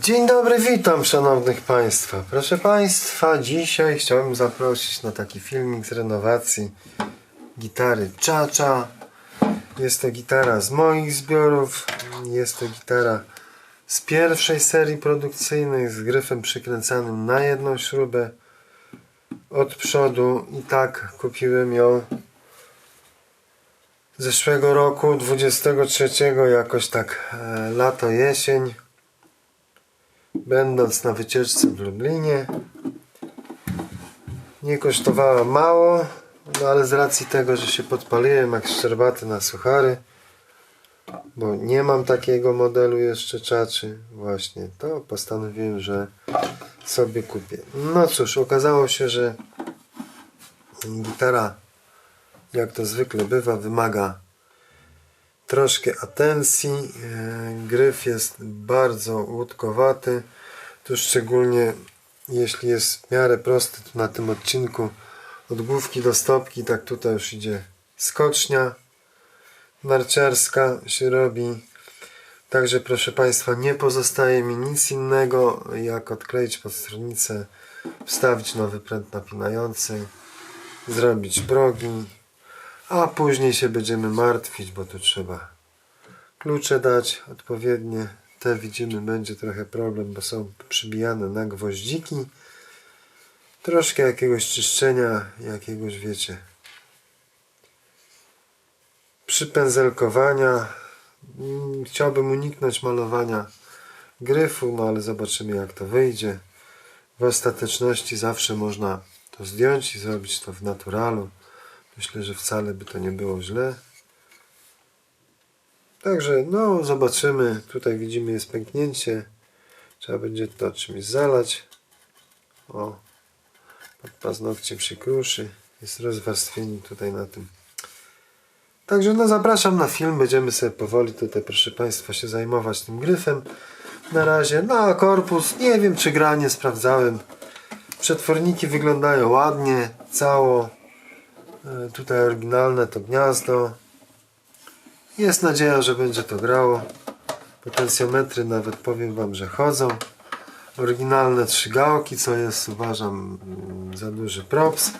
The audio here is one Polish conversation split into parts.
Dzień dobry, witam szanownych Państwa. Proszę Państwa, dzisiaj chciałbym zaprosić na taki filmik z renowacji gitary Czacza. Jest to gitara z moich zbiorów. Jest to gitara z pierwszej serii produkcyjnej z gryfem przykręcanym na jedną śrubę od przodu i tak kupiłem ją zeszłego roku 23 jakoś tak e, lato jesień będąc na wycieczce w Lublinie. Nie kosztowała mało, no ale z racji tego, że się podpaliłem jak szczerbaty na suchary, bo nie mam takiego modelu jeszcze czaczy, właśnie, to postanowiłem, że sobie kupię. No cóż, okazało się, że gitara, jak to zwykle bywa, wymaga troszkę atencji. E, Gryf jest bardzo łódkowaty. Tu szczególnie jeśli jest w miarę prosty, to na tym odcinku od główki do stopki, tak tutaj już idzie skocznia narciarska się robi. Także proszę Państwa, nie pozostaje mi nic innego jak odkleić pod stronnicę, wstawić nowy pręt napinający, zrobić progi, a później się będziemy martwić, bo tu trzeba klucze dać odpowiednie. Te widzimy będzie trochę problem, bo są przybijane na gwoździki. Troszkę jakiegoś czyszczenia, jakiegoś wiecie przypędzelkowania. Mm, Chciałbym uniknąć malowania gryfu, no ale zobaczymy jak to wyjdzie. W ostateczności zawsze można to zdjąć i zrobić to w naturalu. Myślę, że wcale by to nie było źle. Także no zobaczymy. Tutaj widzimy jest pęknięcie. Trzeba będzie to czymś zalać. O, pod paznokciem się kruszy. Jest rozwarstwienie tutaj na tym. Także no zapraszam na film. Będziemy sobie powoli tutaj proszę Państwa się zajmować tym gryfem. Na razie. No a korpus nie wiem czy gra nie sprawdzałem. Przetworniki wyglądają ładnie. Cało. E, Tutaj oryginalne to gniazdo. Jest nadzieja, że będzie to grało. Potencjometry nawet powiem Wam, że chodzą. Oryginalne trzy gałki, co jest uważam mm, za duży props.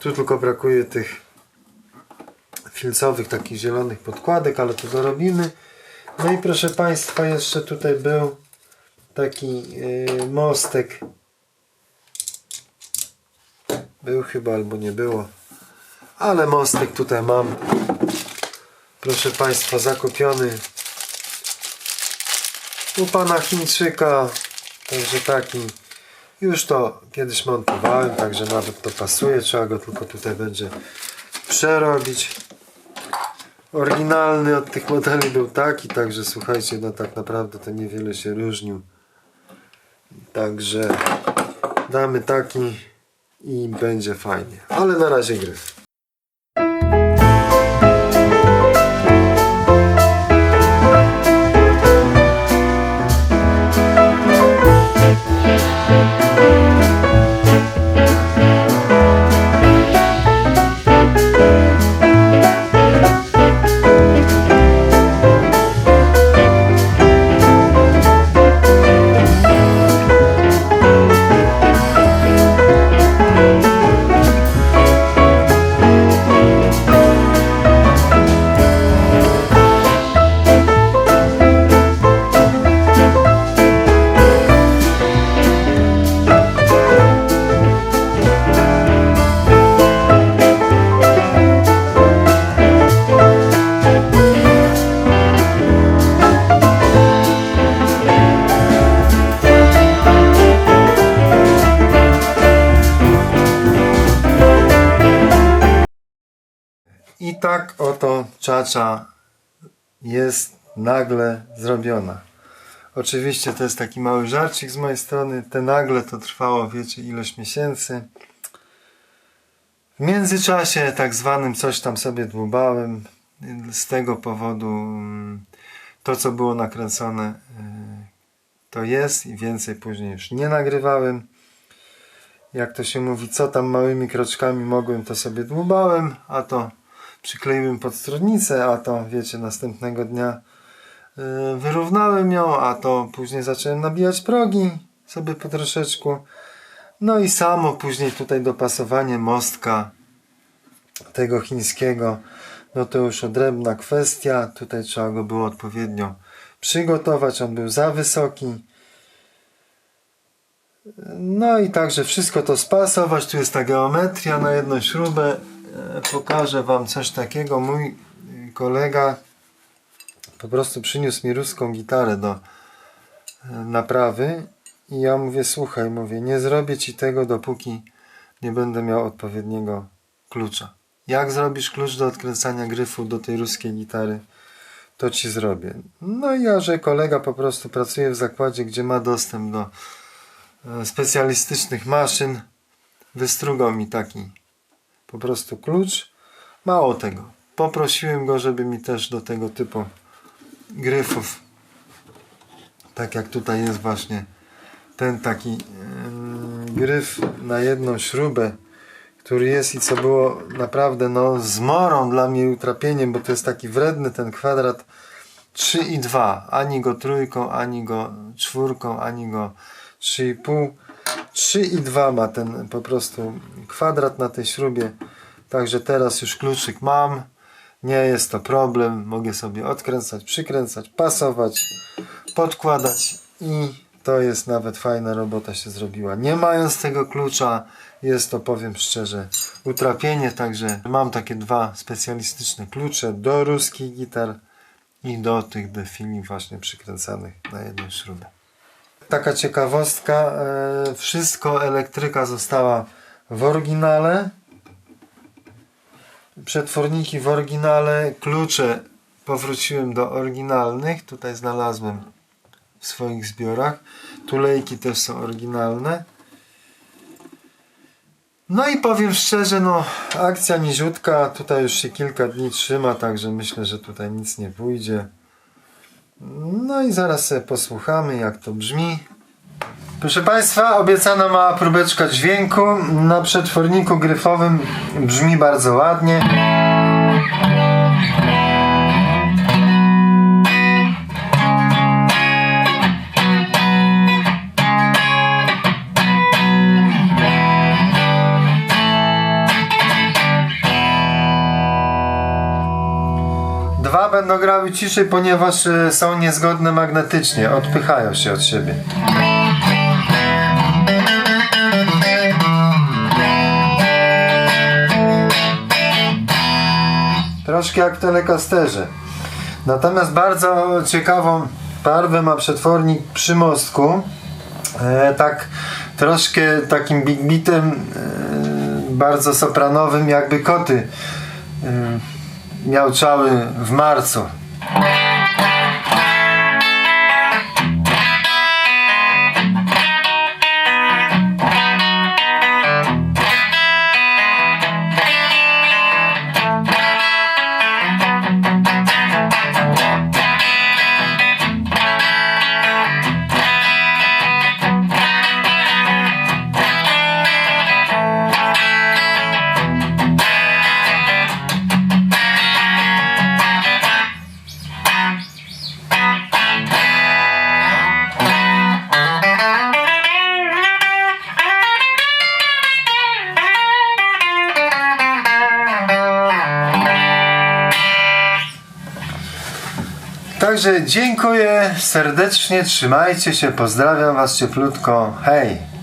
Tu tylko brakuje tych filcowych, takich zielonych podkładek, ale to dorobimy. No i proszę Państwa, jeszcze tutaj był taki yy, mostek. Był chyba albo nie było. Ale mostek tutaj mam. Proszę Państwa, zakupiony u pana Chińczyka. Także taki. Już to kiedyś montowałem, także nawet to pasuje. Trzeba go tylko tutaj będzie przerobić. Oryginalny od tych modeli był taki, także słuchajcie, no tak naprawdę to niewiele się różnił. Także damy taki i będzie fajnie. Ale na razie gryf. Tak oto czacza jest nagle zrobiona. Oczywiście to jest taki mały żarcik z mojej strony. Te nagle to trwało, wiecie, ilość miesięcy. W międzyczasie tak zwanym coś tam sobie dłubałem. Z tego powodu mm, to, co było nakręcone, y, to jest i więcej później już nie nagrywałem. Jak to się mówi, co tam małymi kroczkami mogłem, to sobie dłubałem, a to przykleiłem pod stronnicę, a to wiecie, następnego dnia e, wyrównałem ją, a to później zacząłem nabijać progi sobie po troszeczku. No i samo później tutaj dopasowanie mostka tego chińskiego, no to już odrębna kwestia. Tutaj trzeba go było odpowiednio przygotować, on był za wysoki. No i także wszystko to spasować. Tu jest ta geometria na jedną śrubę. Pokażę Wam coś takiego. Mój kolega po prostu przyniósł mi ruską gitarę do e, naprawy i ja mówię, słuchaj, mówię, nie zrobię Ci tego, dopóki nie będę miał odpowiedniego klucza. Jak zrobisz klucz do odkręcania gryfu do tej ruskiej gitary, to Ci zrobię. No i ja, że kolega po prostu pracuje w zakładzie, gdzie ma dostęp do e, specjalistycznych maszyn, wystrugał mi taki po prostu klucz. Mało tego. Poprosiłem go, żeby mi też do tego typu gryfów, tak jak tutaj jest właśnie ten taki em, gryf na jedną śrubę, który jest i co było naprawdę no zmorą dla mnie utrapieniem, bo to jest taki wredny ten kwadrat 3 i 2. Ani go trójką, ani go czwórką, ani go 3,5. 3 i 2 ma ten po prostu kwadrat na tej śrubie. Także teraz już kluczyk mam. Nie jest to problem. Mogę sobie odkręcać, przykręcać, pasować, podkładać i to jest nawet fajna robota się zrobiła. Nie mając tego klucza jest to, powiem szczerze, utrapienie. Także mam takie dwa specjalistyczne klucze do ruskich gitar i do tych defili właśnie przykręcanych na jedną śrubę. Taka ciekawostka, e, wszystko elektryka została w oryginale. Przetworniki w oryginale, klucze powróciłem do oryginalnych. Tutaj znalazłem w swoich zbiorach. Tulejki też są oryginalne. No i powiem szczerze, no akcja niziutka, tutaj już się kilka dni trzyma, także myślę, że tutaj nic nie pójdzie. No i zaraz sobie posłuchamy jak to brzmi. Proszę Państwa, obiecana mała próbeczka dźwięku na przetworniku gryfowym brzmi bardzo ładnie. Będą grały ciszej, ponieważ e, są niezgodne magnetycznie, odpychają się od siebie. Troszkę jak w telekasterze. Natomiast bardzo ciekawą barwę ma przetwornik przy mostku. E, tak troszkę takim big beatem, e, bardzo sopranowym, jakby koty e, miałczały w marcu. Także dziękuję serdecznie, trzymajcie się, pozdrawiam Was cieplutko, hej!